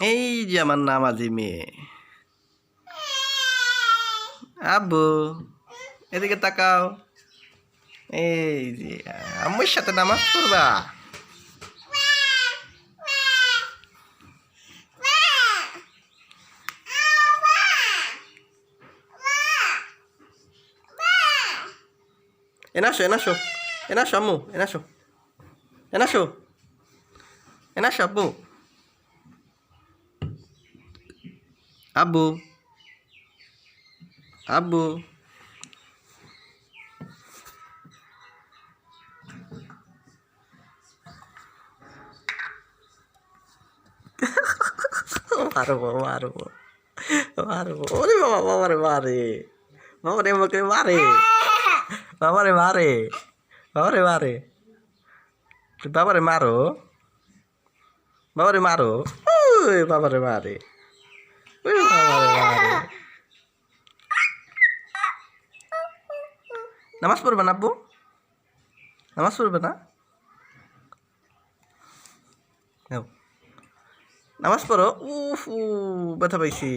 এই যে আমার নামাজি মেয়ে। আব্বু, এদিকে তাকাও। এই যে, আম্মুর সাথে নামাজ পড়বা? এনাসো এনাসো এনাসো আম্মু, এনাসো এনাসো এনাসো আব্বু। আব্বু আব্বু মারবো মারবো মারবো ওরে বাবা বাবারে মারে বাবারে আমাকে মারে বাবারে মারে বাবারে মারে বাবারে মারো বাবারে মারো বাবারে মারে নামাজ পড়বে না আব্বু? নামাজ পড়বে না? নামাজ পড়ো। উফ উ ব্যথা পাইছি।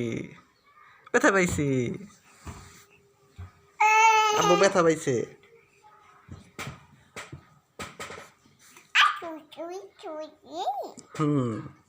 ব্যথা পাইছি। আব্বু ব্যথা পাইছে. হুম.